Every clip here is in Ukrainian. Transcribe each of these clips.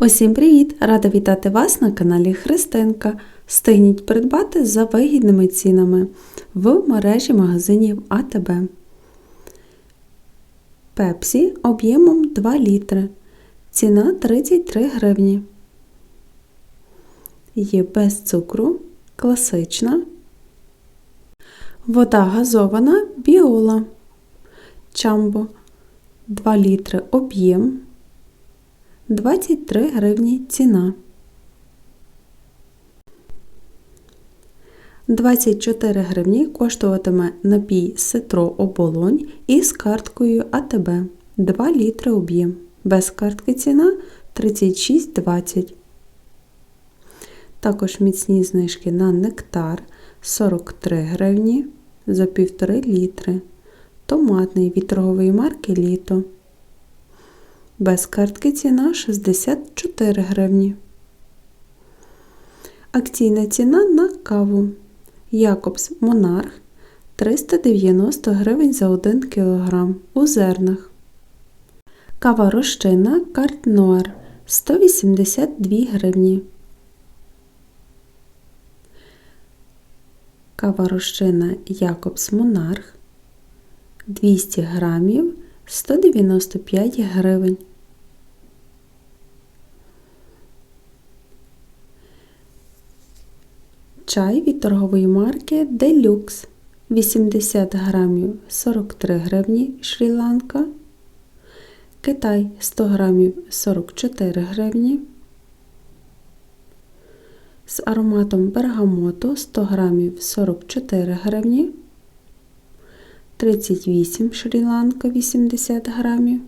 Усім привіт! Рада вітати вас на каналі Христинка. Стигніть придбати за вигідними цінами в мережі магазинів АТБ. Пепсі об'ємом 2 літри. Ціна 33 гривні. Є без цукру, класична. Вода газована біола. Чамбо 2 літри об'єм. 23 гривні ціна. 24 гривні коштуватиме напій Ситро оболонь із карткою АТБ 2 літри об'єм. Без картки ціна 36,20. Також міцні знижки на нектар 43 гривні за 1,5 літри. Томатний від торгової марки Літо. Без картки ціна 64 гривні. Акційна ціна на каву. Якобс Монарх 390 гривень за 1 кг у зернах. Кава розчинна Карт Нуар 182 гривні. Кава розчинна Якобс Монарх 200 грамів 195 гривень. Чай від торгової марки Deluxe 80 грамів 43 гривні Шрі-Ланка. Китай 100 грамів 44 гривні. З ароматом бергамоту 100 грамів 44 гривні. 38 Шрі-Ланка 80 грамів.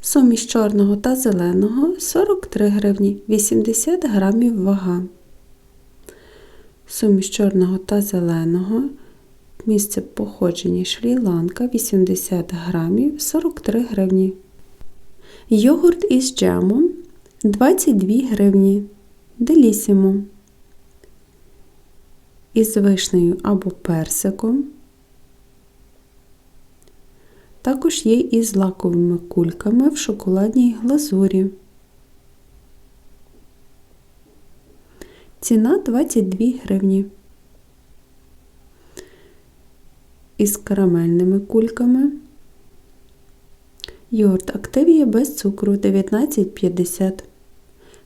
Суміш чорного та зеленого 43 гривні 80 грамів вага. Суміш чорного та зеленого. Місце походження Шрі-Ланка 80 грамів 43 гривні. Йогурт із джемом 22 гривні. Делісімо. Із вишнею або персиком. Також є із лаковими кульками в шоколадній глазурі. Ціна 22 гривні. Із карамельними кульками. Йогурт Активія без цукру 19,50.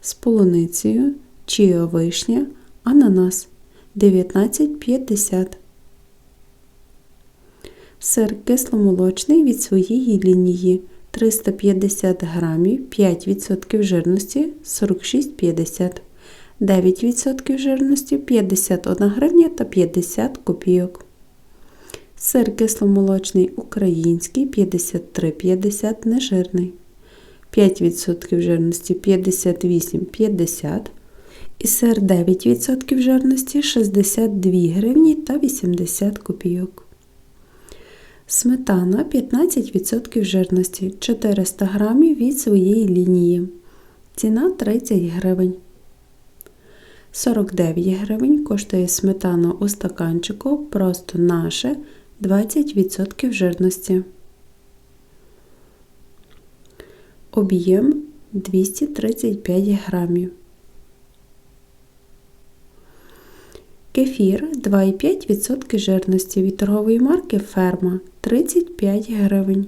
З полуницею, чіа вишня, ананас 19,50. Сир кисломолочний від своєї лінії 350 грамів, 5% жирності 46,50 9% жирності 51 гривня та 50 копійок. Сир кисломолочний український 53,50 нежирний. 5% жирності 58,50 і сир 9% жирності 62 гривні та 80 копійок. Сметана 15% жирності 400 грамів від своєї лінії. Ціна 30 гривень. 49 гривень коштує сметана у стаканчику просто наше 20% жирності. Об'єм 235 грамів. Кефір 2,5% жирності від торгової марки Ферма 35 гривень.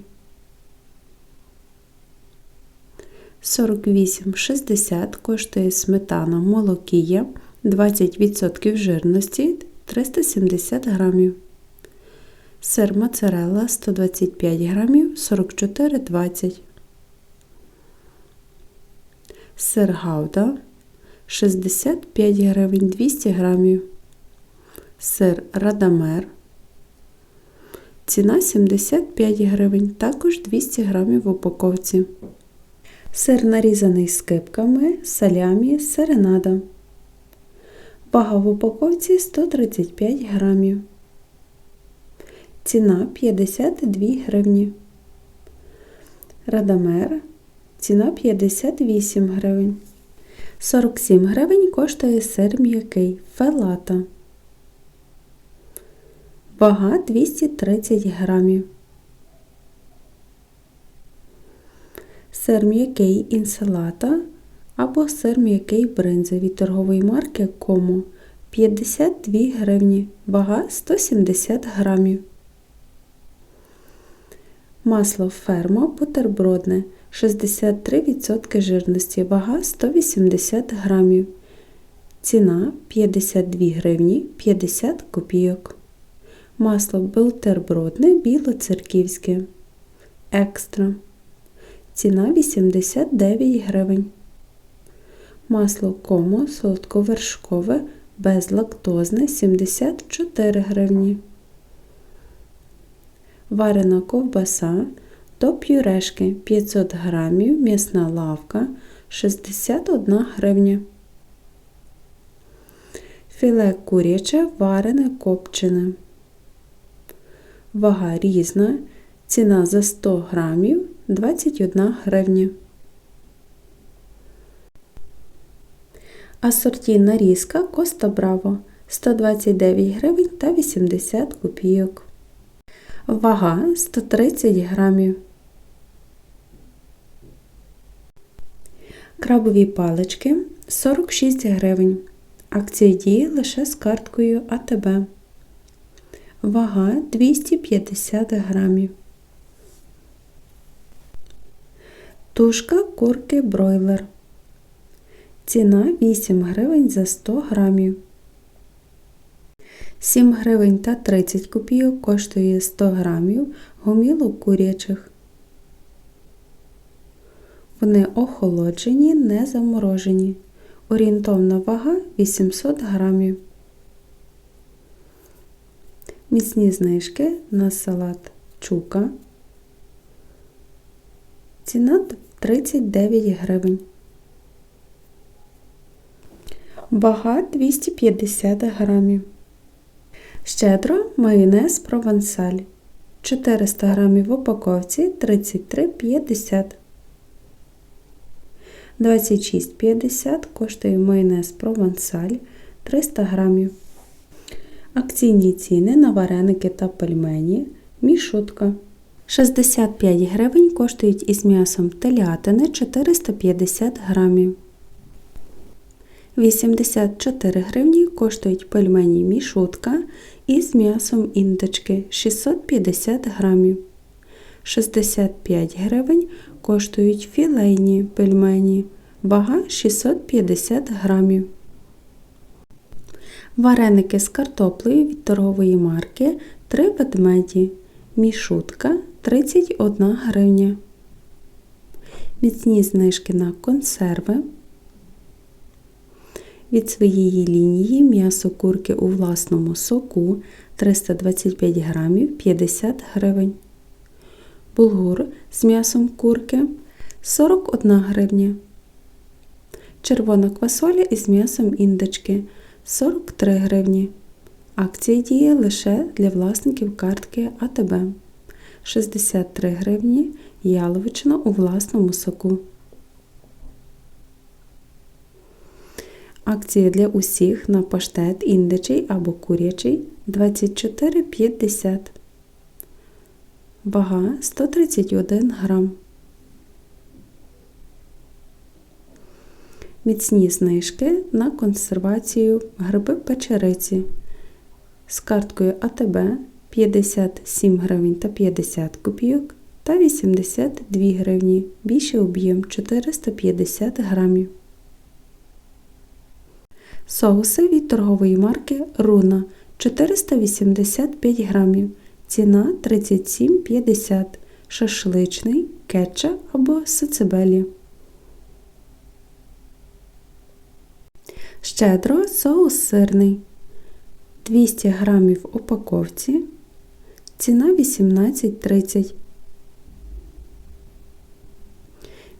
48,60 коштує сметана молокія 20% жирності 370 грамів. Сир моцарелла 125 грамів 44,20. Сир гауда 65 гривень 200 грамів. Сир радамер. Ціна 75 гривень, також 200 грамів в упаковці. Сир нарізаний скипками, салямі, серенада. Вага в упаковці 135 грамів. Ціна 52 гривні. Радамер. Ціна 58 гривень. 47 гривень коштує сир м'який фелата. Вага 230 грамів. Сир м'який інсалата або сир м'який бринза від торгової марки Комо 52 гривні, вага 170 грамів. Масло фермо бутербродне 63% жирності, вага 180 грамів. Ціна 52 гривні 50 копійок. Масло бутербродне білоцерківське. Екстра. Ціна 89 гривень. Масло комо солодковершкове безлактозне 74 гривні. Варена ковбаса до пюрешки 500 грамів, м'ясна лавка 61 гривня. Філе куряче варене копчене. Вага різна. Ціна за 100 грамів 21 гривня. Асорті нарізка Коста Браво 129 гривень та 80 копійок. Вага 130 грамів. Крабові палички 46 гривень. Акція діє лише з карткою АТБ. Вага 250 грамів. Тушка курки бройлер. Ціна 8 гривень за 100 грамів. 7 гривень та 30 копійок коштує 100 грамів гомілок курячих. Вони охолоджені, не заморожені. Орієнтовна вага 800 грамів. Міцні знижки на салат чука. Ціна 39 гривень. Вага 250 грамів. Щедро майонез провансаль. 400 грамів в упаковці 33,50. 26,50 коштує майонез провансаль 300 грамів. Акційні ціни на вареники та пельмені. Мішутка. 65 гривень коштують із м'ясом телятини 450 грамів. 84 гривні коштують пельмені мішутка із м'ясом індички 650 грамів. 65 гривень коштують філейні пельмені, вага 650 грамів. Вареники з картоплею від торгової марки 3 ведмеді. Мішутка 31 гривня. Міцні знижки на консерви. Від своєї лінії м'ясо курки у власному соку 325 грамів 50 гривень. Булгур з м'ясом курки 41 гривня. Червона квасоля із м'ясом індички 43 гривні. Акція діє лише для власників картки АТБ 63 гривні яловичина у власному соку. Акція для усіх на паштет індичий або курячий 24,50. Вага 131 грам. Міцні знижки на консервацію гриби печериці з карткою АТБ 57 гривень та 50 копійок та 82 гривні. Більший об'єм 450 грамів. Соуси від торгової марки Руна 485 грамів. Ціна 37,50 шашличний, кетча або сацебелі. Щедро соус сирний 200 грамів упаковці. Ціна 18,30.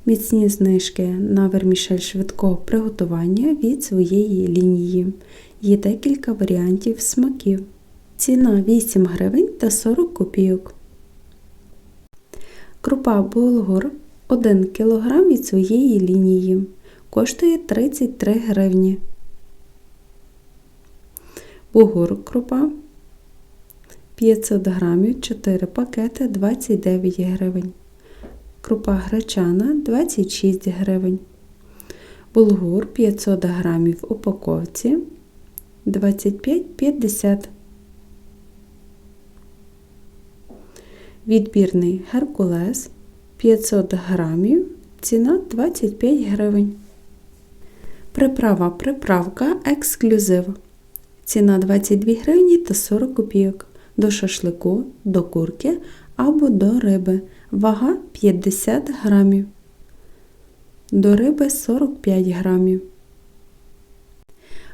Міцні знижки на вермішель швидкого приготування від своєї лінії. Є декілька варіантів смаків. Ціна 8 гривень та 40 копійок. Крупа булгур 1 кг від своєї лінії. Коштує 33 гривні. Бугур крупа 500 грамів 4 пакети 29 гривень. Крупа гречана 26 гривень. Булгур 500 грамів в упаковці 25,50. Відбірний Геркулес 500 грамів, ціна 25 гривень. Приправа приправка ексклюзив. Ціна 22 гривні та 40 копійок. До шашлику, до курки або до риби. Вага 50 грамів. До риби 45 грамів.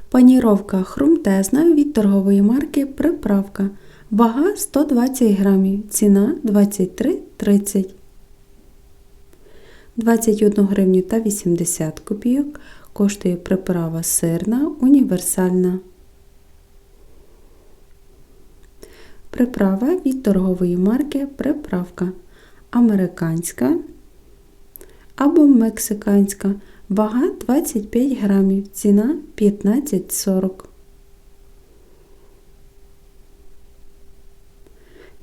Паніровка хрумтезна від торгової марки Приправка. Вага 120 грамів. Ціна 23,30. 21 гривню та 80 копійок коштує приправа сирна універсальна. Приправа від торгової марки Приправка. Американська або мексиканська. Вага 25 грамів. Ціна 15,40.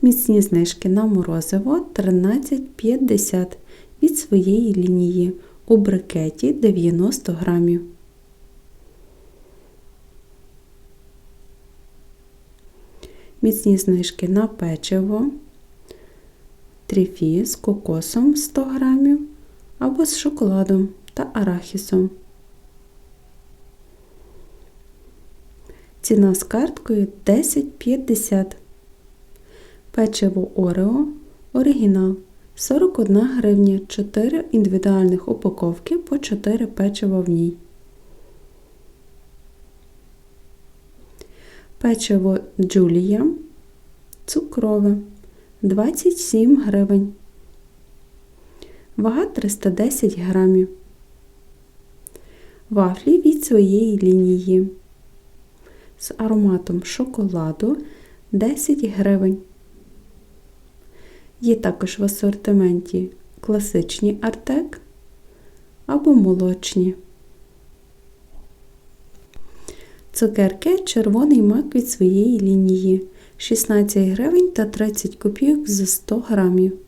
Міцні знижки на морозиво 13,50 від своєї лінії у брикеті 90 грамів. Міцні знижки на печиво, тріфі з кокосом 100 грамів або з шоколадом та арахісом. Ціна з карткою 10,50. Печиво Орео оригінал 41 гривня 4 індивідуальних упаковки по 4 печива в ній. Печиво Джулія цукрове 27 гривень. Вага 310 грамів. Вафлі від своєї лінії. З ароматом шоколаду 10 гривень. Є також в асортименті класичні артек або молочні. Цукерки червоний мак від своєї лінії 16 гривень та 30 копійок за 100 грамів.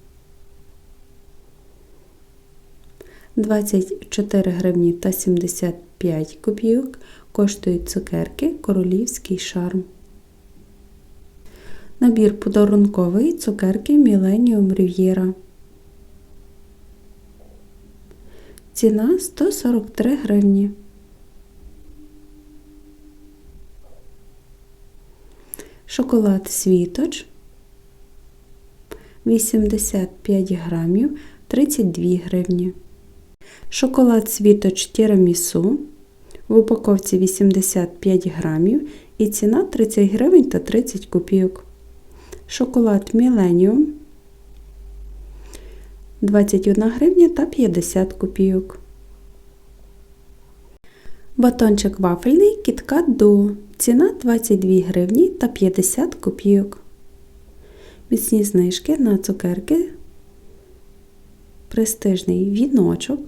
24 гривні та 75 копійок коштують цукерки Королівський шарм. Набір подарунковий цукерки Millennium Riviera. Ціна 143 гривні. Шоколад Світоч 85 грамів 32 гривні. Шоколад Світоч Тірамісу в упаковці 85 грамів і ціна 30 гривень та 30 копійок. Шоколад Millennium 21 гривня та 50 копійок. Батончик вафельний кітка ду. Ціна 22 гривні та 50 копійок. Міцні знижки на цукерки. Престижний віночок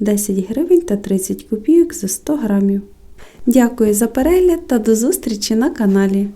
10 гривень та 30 копійок за 100 грамів. Дякую за перегляд та до зустрічі на каналі.